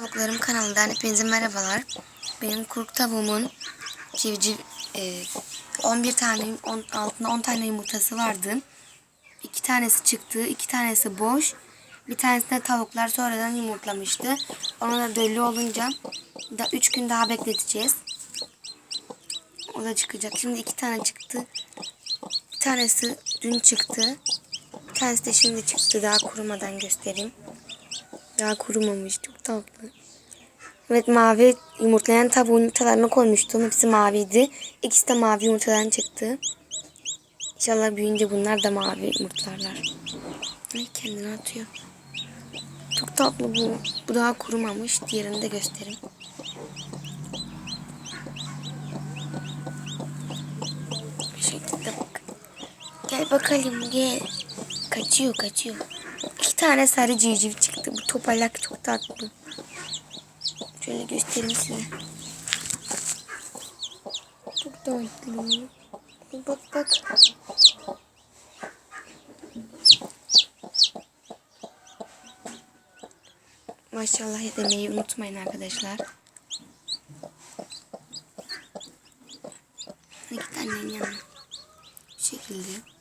Tavuklarım kanalından hepinize merhabalar. Benim kuruk tavuğumun civciv e, 11 tane on, altında 10 tane yumurtası vardı. İki tanesi çıktı, iki tanesi boş. Bir tanesi de tavuklar sonradan yumurtlamıştı. Ona da dölü olunca da 3 gün daha bekleteceğiz. O da çıkacak. Şimdi iki tane çıktı. Bir tanesi dün çıktı. Bir tanesi de şimdi çıktı. Daha kurumadan göstereyim. Daha kurumamış. Çok tatlı. Evet mavi yumurtlayan tavuğun yumurtalarını koymuştum. Hepsi maviydi. İkisi de mavi yumurtadan çıktı. İnşallah büyüyünce bunlar da mavi yumurtlarlar. Ay kendini atıyor. Çok tatlı bu. Bu daha kurumamış. Diğerini de göstereyim. Bu şekilde bak. Gel bakalım gel. Kaçıyor kaçıyor. İki tane sarı civciv çıktı. Bu topalak çok tatlı. Şöyle göstereyim size. Çok tatlı. Bak bak. Maşallah demeyi unutmayın arkadaşlar. İki tane yanına. Bu şekilde.